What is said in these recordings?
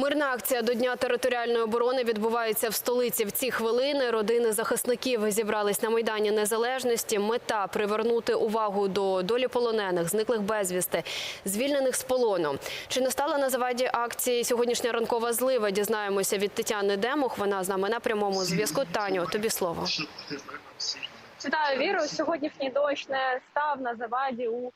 Мирна акція до Дня територіальної оборони відбувається в столиці. В ці хвилини родини захисників зібрались на Майдані Незалежності. Мета – привернути увагу до долі полонених, зниклих безвісти, звільнених з полону. Чи не стала на заваді акції сьогоднішня ранкова злива? Дізнаємося від Тетяни Демух. Вона з нами на прямому зв'язку. Таню, тобі слово. Вітаю, віру. Сьогоднішній дощ не став на заваді у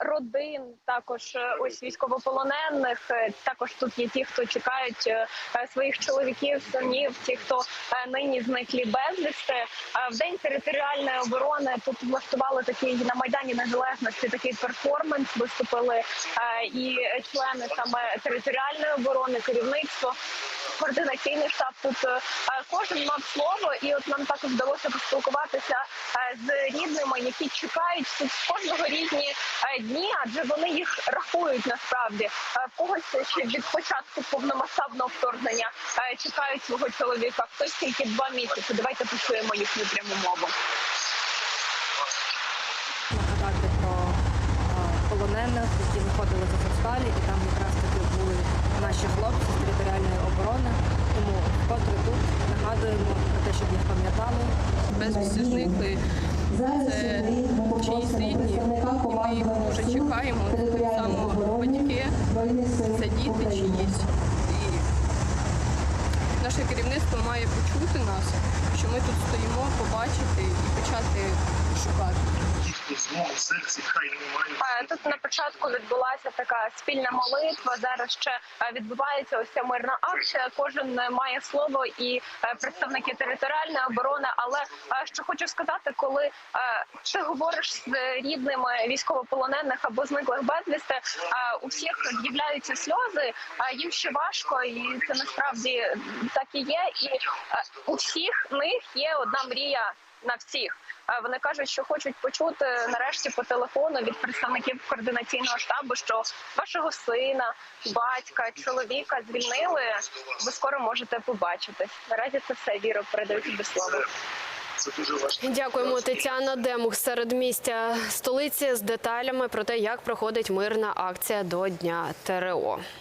родин, також е, ось військовополонених. Е, Також тут є ті, хто чекають е, е, своїх чоловіків, синів, ті, хто е, нині зниклі безвісти. Е, В день територіальної оборони тут влаштували такий на майдані незалежності. Такий перформанс виступили е, і члени саме територіальної оборони, керівництво. Координаційний штаб тут е, кожен мав слово, і от нам також вдалося поспілкуватися е, з рідними, які чекають тут кожного різні е, дні, адже вони їх рахують насправді. Е, В когось ще від початку повномасштабного вторгнення е, чекають свого чоловіка. Хтось тільки два місяці. Давайте почуємо їхню пряму мову. нагадати про е, полонених, які виходили з Азовсталі, і там якраз таки були наші хлопці з територіальної оборони. Тому вкотре тут нагадуємо про те, щоб їх пам'ятали. безвісті зникли. Це чиїсь рідні, ми їх дуже чекаємо. Так само батьки, це діти чиїсь. І наше керівництво має почути нас, що ми тут стоїмо, побачити і почати шукати. В серці, хай не мають. Е, Тут на початку відбулася така спільна молитва. Зараз ще е, відбувається ось ця мирна акція. Кожен е, має слово і представники територіальної оборони. Але що хочу сказати, коли ти говориш з рідними військовополонених або зниклих безвісти, у всіх з'являються сльози. Їм ще важко, і це насправді так і є. І у всіх них є одна мрія на всіх. Вони кажуть, що хочуть почути нарешті по телефону від представників координаційного штабу, що вашого сина, батька, чоловіка звільнили. Ви скоро можете побачитись. Наразі це все віро передаю тобі слово. Дякуємо, Тетяна Демух з середмістя столиці з деталями про те, як проходить мирна акція до Дня ТРО.